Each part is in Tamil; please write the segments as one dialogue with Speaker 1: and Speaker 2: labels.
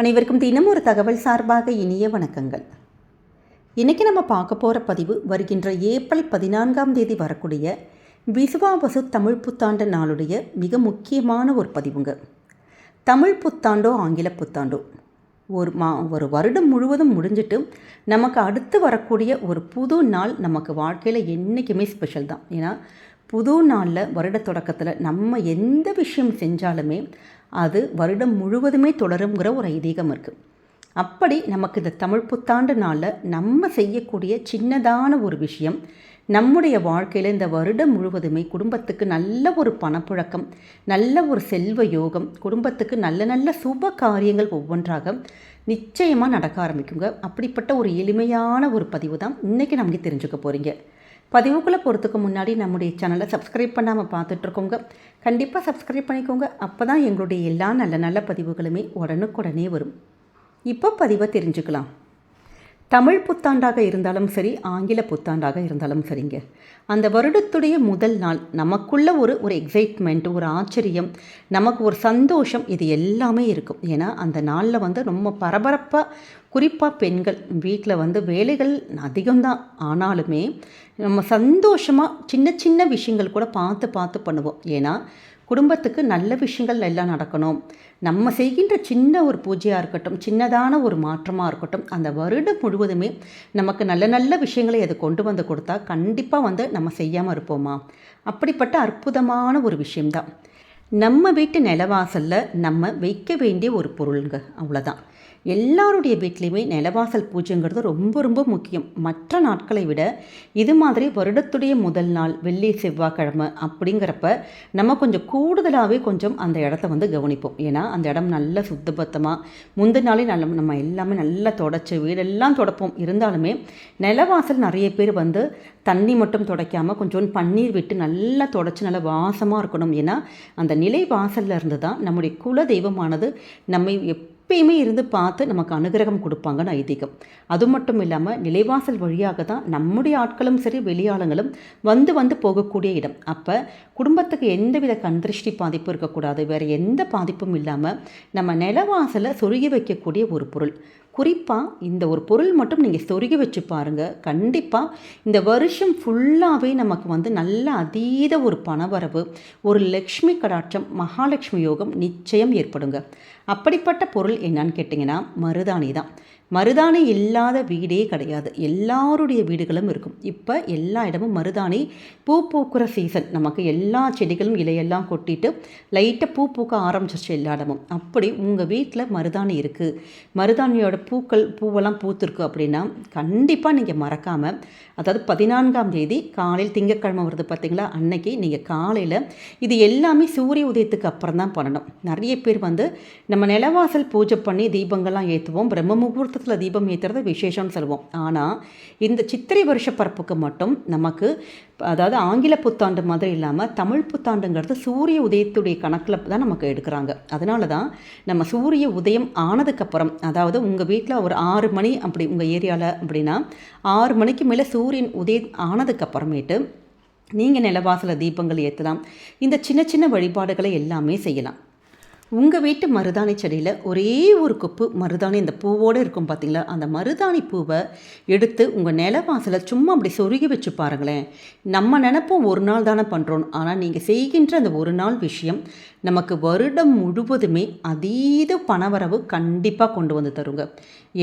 Speaker 1: அனைவருக்கும் தினம் ஒரு தகவல் சார்பாக இனிய வணக்கங்கள். இன்றைக்கி நம்ம பார்க்க போகிற பதிவு வருகின்ற ஏப்ரல் பதினான்காம் தேதி வரக்கூடிய விசுவாவசு தமிழ் புத்தாண்டு நாளுடைய மிக முக்கியமான ஒரு பதிவுங்க. தமிழ் புத்தாண்டோ ஆங்கில புத்தாண்டோ. ஒரு மா ஒரு வருடம் முழுவதும் முடிஞ்சிட்டு நமக்கு அடுத்து வரக்கூடிய ஒரு புது நாள் நமக்கு வாழ்க்கையில் என்றைக்குமே ஸ்பெஷல் தான். ஏன்னா புது நாளில் வருட தொடக்கத்தில் நம்ம எந்த விஷயம் செஞ்சாலுமே அது வருடம் முழுவதுமே தொடருங்கிற ஒரு ஐதீகம் இருக்குது அப்படி நமக்கு இந்த தமிழ் புத்தாண்டு நாளில் நம்ம செய்யக்கூடிய சின்னதான ஒரு விஷயம் நம்முடைய வாழ்க்கையில் இந்த வருடம் முழுவதுமே குடும்பத்துக்கு நல்ல ஒரு பணப்புழக்கம் நல்ல ஒரு செல்வ யோகம் குடும்பத்துக்கு நல்ல நல்ல சுப காரியங்கள் ஒவ்வொன்றாக நிச்சயமாக நடக்க ஆரம்பிக்குங்க. அப்படிப்பட்ட ஒரு எளிமையான ஒரு பதிவு தான் இன்றைக்கி நமக்கு தெரிஞ்சுக்க போகிறீங்க பதிவுக்குள்ளே போகிறதுக்கு முன்னாடி நம்முடைய சேனலை சப்ஸ்கிரைப் பண்ணாமல் பார்த்துட்ருக்கோங்க கண்டிப்பாக சப்ஸ்கிரைப் பண்ணிக்கோங்க. அப்போ தான் எங்களுடைய எல்லா நல்ல நல்ல பதிவுகளுமே உடனுக்குடனே வரும். இப்போ பதிவை தெரிஞ்சுக்கலாம். தமிழ் புத்தாண்டாக இருந்தாலும் சரி ஆங்கில புத்தாண்டாக இருந்தாலும் சரிங்க. அந்த வருடத்துடைய முதல் நாள் நமக்குள்ள ஒரு ஒரு எக்ஸைட்மெண்ட் ஒரு ஆச்சரியம் நமக்கு ஒரு சந்தோஷம் இது எல்லாமே இருக்கும். ஏன்னா அந்த நாளில் வந்து ரொம்ப பரபரப்பாக குறிப்பாக பெண்கள் வீட்டில் வந்து வேலைகள் அதிகம்தான். ஆனாலுமே நம்ம சந்தோஷமாக சின்ன சின்ன விஷயங்கள் கூட பார்த்து பார்த்து பண்ணுவோம். ஏன்னா குடும்பத்துக்கு நல்ல விஷயங்கள் எல்லாம் நடக்கணும். நம்ம செய்கின்ற சின்ன ஒரு பூஜையாக இருக்கட்டும் சின்னதான ஒரு மாற்றமாக இருக்கட்டும் அந்த வருடம் முழுவதுமே நமக்கு நல்ல நல்ல விஷயங்களை அதை கொண்டு வந்து கொடுத்தா கண்டிப்பாக வந்து நம்ம செய்யாமல் இருப்போமா? அப்படிப்பட்ட அற்புதமான ஒரு விஷயம்தான். நம்ம வீட்டு நிலவாசலில் நம்ம வைக்க வேண்டிய ஒரு பொருளுங்க அவ்வளோதான் எல்லாருடைய வீட்லேயுமே நிலவாசல் பூஜைங்கிறது ரொம்ப ரொம்ப முக்கியம். மற்ற நாட்களை விட இது மாதிரி வருடத்துடைய முதல் நாள் வெள்ளி செவ்வாய்க்கிழமை அப்படிங்கிறப்ப நம்ம கொஞ்சம் கூடுதலாகவே கொஞ்சம் அந்த இடத்த வந்து கவனிப்போம். ஏன்னா அந்த இடம் நல்ல சுத்தபத்தமாக முந்தின நாளே நல்ல நம்ம எல்லாமே நல்லா தொடச்சி வீடெல்லாம் தொடப்போம். இருந்தாலுமே நிலவாசல் நிறைய பேர் வந்து தண்ணி மட்டும் துடைக்காமல் கொஞ்சோண்டு பன்னீர் விட்டு நல்லா தொடச்சி நல்லா வாசமாக இருக்கணும். ஏன்னா அந்த நிலை வாசலில் இருந்து தான் நம்முடைய குல தெய்வமானது நம்மை எப் எப்பயுமே இருந்து பார்த்து நமக்கு அனுகிரகம் கொடுப்பாங்கன்னு ஐதீகம். அது மட்டும் இல்லாமல் நிலைவாசல் வழியாக தான் நம்முடைய ஆட்களும் சரி வெளியாளங்களும் வந்து வந்து போகக்கூடிய இடம். அப்போ குடும்பத்துக்கு எந்தவித கண்திருஷ்டி பாதிப்பும் இருக்கக்கூடாது. வேறு எந்த பாதிப்பும் இல்லாமல் நம்ம நிலவாசலை சொருகி வைக்கக்கூடிய ஒரு பொருள். குறிப்பாக இந்த ஒரு பொருள் மட்டும் நீங்கள் சொருகி வச்சு பாருங்கள் கண்டிப்பாக இந்த வருஷம் ஃபுல்லாகவே நமக்கு வந்து நல்ல அதீத ஒரு பணவரவு ஒரு லக்ஷ்மி கடாட்சம் மகாலட்சுமி யோகம் நிச்சயம் ஏற்படுங்க. அப்படிப்பட்ட பொருள் என்னன்னு கேட்டிங்கன்னா மருதாணி தான். மருதாணி இல்லாத வீடே கிடையாது. எல்லாருடைய வீடுகளும் இருக்கும். இப்போ எல்லா இடமும் மருதாணி பூ பூக்கிற சீசன் நமக்கு எல்லா செடிகளும் இலையெல்லாம் கொட்டிட்டு லைட்டாக பூ பூக்க ஆரம்பிச்சிருச்சு எல்லா இடமும். அப்படி உங்கள் வீட்டில் மருதாணி இருக்குது மருதாணியோட பூக்கள் பூவெல்லாம் பூத்துருக்கு அப்படின்னா கண்டிப்பாக நீங்கள் மறக்காமல் அதாவது பதினான்காம் தேதி காலையில் திங்கக்கிழமை வருது பார்த்தீங்களா அன்னைக்கு நீங்கள் காலையில் இது எல்லாமே சூரிய உதயத்துக்கு அப்புறம் தான் பண்ணணும். நிறைய பேர் வந்து நம்ம நிலவாசல் பூஜை பண்ணி தீபங்கள்லாம் ஏற்றுவோம் பிரம்ம முகூர்த்தத்தில் தீபம் ஏற்றுறது விசேஷம்னு சொல்லுவோம். ஆனால் இந்த சித்திரை வருஷ பரப்புக்கு மட்டும் நமக்கு அதாவது ஆங்கில புத்தாண்டு மாதிரி இல்லாமல் தமிழ் புத்தாண்டுங்கிறது சூரிய உதயத்துடைய கணக்கில் தான் நமக்கு எடுக்கிறாங்க. அதனால தான் நம்ம சூரிய உதயம் ஆனதுக்கப்புறம் அதாவது உங்கள் வீட்டில் ஒரு ஆறு மணி அப்படி உங்கள் ஏரியாவில் அப்படின்னா ஆறு மணிக்கு மேலே சூரியன் உதயம் ஆனதுக்கப்புறமேட்டு நீங்கள் நிலவாசல தீபங்கள் ஏற்றலாம் இந்த சின்ன சின்ன வழிபாடுகளை எல்லாமே செய்யலாம். உங்கள் வீட்டு மருதாணி செடியில் ஒரே ஒரு கொப்பு மருதாணி இந்த பூவோடு இருக்கும் பார்த்தீங்களா அந்த மருதாணி பூவை எடுத்து உங்கள் நிலவாசலை சும்மா அப்படி சொருகி வச்சு பாருங்களேன். நம்ம நினப்போம் ஒரு நாள் தானே பண்ணுறோம் ஆனால் நீங்கள் செய்கின்ற அந்த ஒரு நாள் விஷயம் நமக்கு வருடம் முழுவதுமே அதீத பணவரவு கண்டிப்பாக கொண்டு வந்து தருங்க.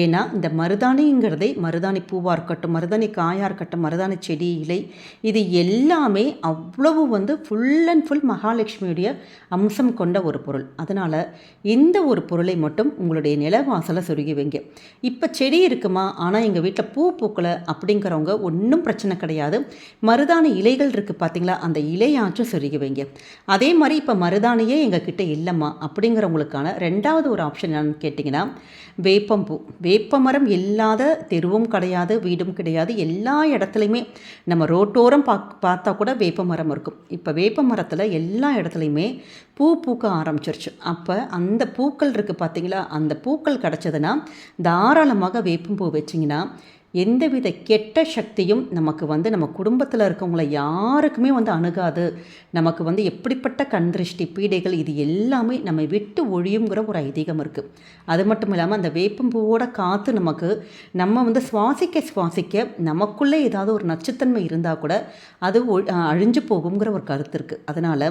Speaker 1: ஏன்னா இந்த மருதாணிங்கிறதே மருதாணி பூவாக இருக்கட்டும் மருதாணி காயாக இருக்கட்டும் மருதாணி செடி இலை இது எல்லாமே அவ்வளவு வந்து ஃபுல் அண்ட் ஃபுல் மகாலட்சுமியுடைய அம்சம் கொண்ட ஒரு பொருள். அதனால் இந்த ஒரு பொருளை மட்டும் உங்களுடைய நிலவாசலை சொருகி வைங்க. இப்போ செடி இருக்குமா? ஆனால் எங்கள் வீட்டில் பூ பூக்கலை அப்படிங்கிறவங்க ஒன்றும் பிரச்சனை கிடையாது. மருதாணி இலைகள் இருக்குது பார்த்தீங்களா அந்த இலையாச்சும் சொருகி வைங்க. அதே மாதிரி இப்போ மருதாணி தண்ணியே எங்ககிட்ட இல்லைம்மா? அப்படிங்கிறவங்களுக்கான ரெண்டாவது ஒரு ஆப்ஷன் என்னன்னு கேட்டிங்கன்னா வேப்பம்பூ. வேப்பமரம் இல்லாத தெருவும் கிடையாது வீடும் கிடையாது எல்லா இடத்துலையுமே நம்ம ரோட்டோரம் பா பார்த்தா கூட வேப்பமரம் இருக்கும். இப்போ வேப்ப மரத்தில் எல்லா இடத்துலையுமே பூ பூக்க ஆரம்பிச்சிருச்சு. அப்போ அந்த பூக்கள் இருக்குது பார்த்தீங்களா அந்த பூக்கள் கிடச்சதுன்னா தாராளமாக வேப்பம்பூ வச்சிங்கன்னா எந்தவித கெட்ட சக்தியும் நமக்கு வந்து நம்ம குடும்பத்தில் இருக்கவங்கள யாருக்குமே வந்து அணுகாது. நமக்கு வந்து எப்படிப்பட்ட கண் திருஷ்டி பீடைகள் இது எல்லாமே நம்ம விட்டு ஒழியுங்கிற ஒரு ஐதீகம் இருக்குது அது மட்டும் இல்லாமல் அந்த வேப்பம்பூவோட காற்று நமக்கு நம்ம வந்து சுவாசிக்க சுவாசிக்க நமக்குள்ளே ஏதாவது ஒரு நச்சுத்தன்மை இருந்தால் கூட அது அழிஞ்சு போகுங்கிற ஒரு கருத்து இருக்குது அதனால்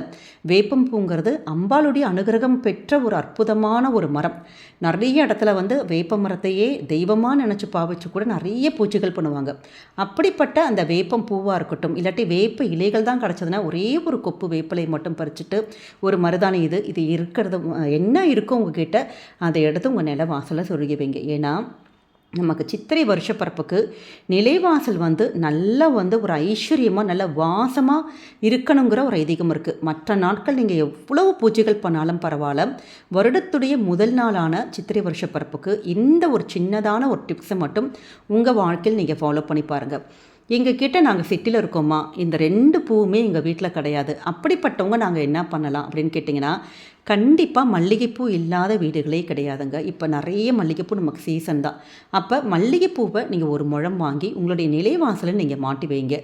Speaker 1: வேப்பம்பூங்கிறது அம்பாளுடைய அனுகிரகம் பெற்ற ஒரு அற்புதமான ஒரு மரம். நிறைய இடத்துல வந்து வேப்ப மரத்தையே தெய்வமாக நினச்சி பாவிச்சு கூட நிறைய பூச்சிகள் பண்ணுவாங்க. அப்படிப்பட்ட அந்த வேப்பம் பூவாக இருக்கட்டும் இல்லாட்டி வேப்ப இலைகள் தான் கிடச்சதுன்னா ஒரே ஒரு கொப்பு வேப்பிலை மட்டும் பறிச்சுட்டு ஒரு மருதாணி இது இது இருக்கிறது என்ன இருக்கோ உங்ககிட்ட அதை எடுத்து உங்கள் நில வாசலில் சொருகி வைங்க ஏன்னா நமக்கு சித்திரை வருஷப்பரப்புக்கு நிலைவாசல் வந்து நல்லா வந்து ஒரு ஐஸ்வர்யமாக நல்ல வாசமாக இருக்கணுங்கிற ஒரு ஐதீகம் இருக்குது மற்ற நாட்கள் நீங்கள் எவ்வளவு பூஜைகள் பண்ணாலும் பரவாயில்ல. வருடத்துடைய முதல் நாளான சித்திரை வருஷப்பரப்புக்கு இந்த ஒரு சின்னதான ஒரு டிப்ஸை மட்டும் உங்கள் வாழ்க்கையில் நீங்கள் ஃபாலோ பண்ணி பாருங்கள் எங்கள் கிட்டே நாங்கள் சிட்டியில் இருக்கோமா? இந்த ரெண்டு பூவுமே எங்கள் வீட்டில் கிடையாது. அப்படிப்பட்டவங்க நாங்கள் என்ன பண்ணலாம் அப்படின்னு கேட்டிங்கன்னா கண்டிப்பாக மல்லிகைப்பூ இல்லாத வீடுகளே கிடையாதுங்க. இப்போ நிறைய மல்லிகைப்பூ நமக்கு சீசன் தான். அப்போ மல்லிகைப்பூவை நீங்கள் ஒரு முழம் வாங்கி உங்களுடைய நிலைவாசலை நீங்கள் மாட்டி வைங்க.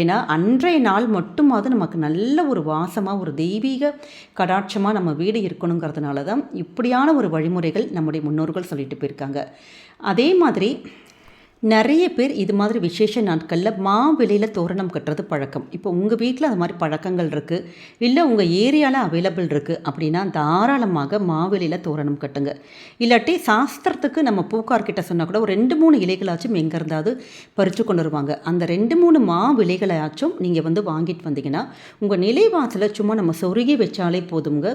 Speaker 1: ஏன்னா அன்றைய நாள் மட்டுமாவது நமக்கு நல்ல ஒரு வாசமாக ஒரு தெய்வீக கடாட்சமாக நம்ம வீடு இருக்கணுங்கிறதுனால தான் இப்படியான ஒரு வழிமுறைகள் நம்முடைய முன்னோர்கள் சொல்லிட்டு போயிருக்காங்க. அதே மாதிரி நிறைய பேர் இது மாதிரி விசேஷ நாட்களில் மா தோரணம் கட்டுறது பழக்கம். இப்போ உங்கள் வீட்டில் அது மாதிரி பழக்கங்கள் இருக்குது இல்லை உங்கள் ஏரியாவில் அவைலபிள் இருக்குது அப்படின்னா தாராளமாக மாவெளியில் தோரணம் கட்டுங்க. இல்லாட்டி சாஸ்திரத்துக்கு நம்ம பூக்கார்கிட்ட சொன்னால் கூட ஒரு ரெண்டு மூணு இலைகளாச்சும் எங்கே இருந்தாவது பறித்து கொண்டு வருவாங்க. அந்த ரெண்டு மூணு மா விலைகளாச்சும் நீங்கள் வந்து வாங்கிட்டு வந்தீங்கன்னா உங்கள் நிலைவாசலில் சும்மா நம்ம சொருகி வச்சாலே போதுங்க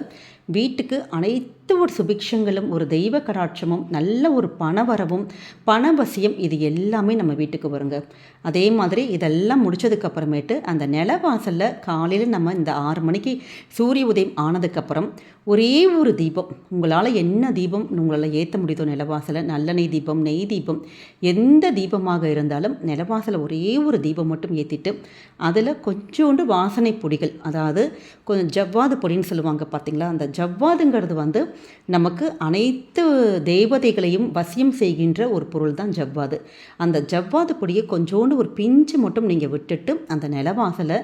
Speaker 1: வீட்டுக்கு அனைத்து ஒரு சுபிக்ஷங்களும் ஒரு தெய்வ கடாட்சமும் நல்ல ஒரு பணவரவும் பணவசியம் இது எல்லாமே நம்ம வீட்டுக்கு வருங்க. அதே மாதிரி இதெல்லாம் முடித்ததுக்கப்புறமேட்டு அந்த நில வாசலில் காலையில் நம்ம இந்த ஆறு மணிக்கு சூரிய உதயம் ஆனதுக்கப்புறம் ஒரே ஒரு தீபம். உங்களால் என்ன தீபம் உங்களால் ஏற்ற முடியுதோ நிலவாசலை நல்லெண்ணெய் தீபம் நெய் தீபம் எந்த தீபமாக இருந்தாலும் நிலவாசலை ஒரே ஒரு தீபம் மட்டும் ஏற்றிட்டு அதில் கொஞ்சோண்டு வாசனை பொடிகள் அதாவது கொஞ்சம் ஜவ்வாது பொடின்னு சொல்லுவாங்க பார்த்தீங்களா அந்த ஜவ்வாதுங்கிறது வந்து நமக்கு அனைத்து தேவதைகளையும் வசியம் செய்கின்ற ஒரு பொருள் தான் ஜவ்வாது. அந்த ஜவ்வாது பொடியை கொஞ்சோண்டு ஒரு பிஞ்சு மட்டும் நீங்கள் விட்டுட்டு அந்த நிலவாசலை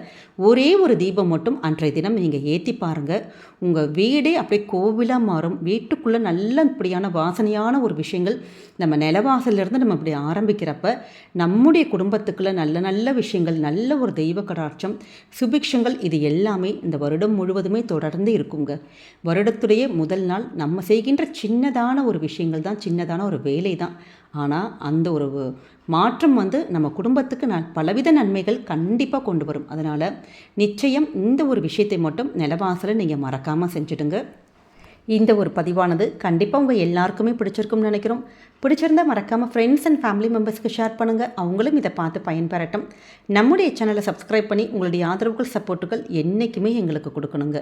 Speaker 1: ஒரே ஒரு தீபம் மட்டும் அன்றைய தினம் நீங்கள் ஏற்றி பாருங்கள் உங்கள் வீடே அப்படியே கோவிலாக மாறும். வீட்டுக்குள்ளே நல்ல இப்படியான வாசனையான ஒரு விஷயங்கள் நம்ம நிலவாசலேருந்து நம்ம இப்படி ஆரம்பிக்கிறப்ப நம்முடைய குடும்பத்துக்குள்ளே நல்ல நல்ல விஷயங்கள் நல்ல ஒரு தெய்வ கடாட்சம் சுபிக்ஷங்கள் இது எல்லாமே இந்த வருடம் முழுவதுமே தொடர்ந்து இருக்குங்க. வருடத்துடைய முதல் நாள் நம்ம செய்கின்ற சின்னதான ஒரு விஷயங்கள் தான் சின்னதான ஒரு வேலை தான். ஆனால் அந்த ஒரு மாற்றம் வந்து நம்ம குடும்பத்துக்கு நான் பலவித நன்மைகள் கண்டிப்பாக கொண்டு வரும். அதனால் நிச்சயம் இந்த ஒரு விஷயத்தை மட்டும் நிலவாசலை நீங்கள் மறக்காமல் செஞ்சுடுங்க. இந்த ஒரு பதிவானது கண்டிப்பாக உங்கள் எல்லாருக்குமே பிடிச்சிருக்கும்னு நினைக்கிறோம். பிடிச்சிருந்தால் மறக்காமல் ஃப்ரெண்ட்ஸ் அண்ட் ஃபேமிலி மெம்பர்ஸ்க்கு ஷேர் பண்ணுங்கள் அவங்களும் இதை பார்த்து பயன்பெறட்டும். நம்முடைய சேனலை சப்ஸ்கிரைப் பண்ணி உங்களுடைய ஆதரவுகள் சப்போர்ட்டுகள் என்றைக்குமே எங்களுக்கு கொடுக்கணுங்க.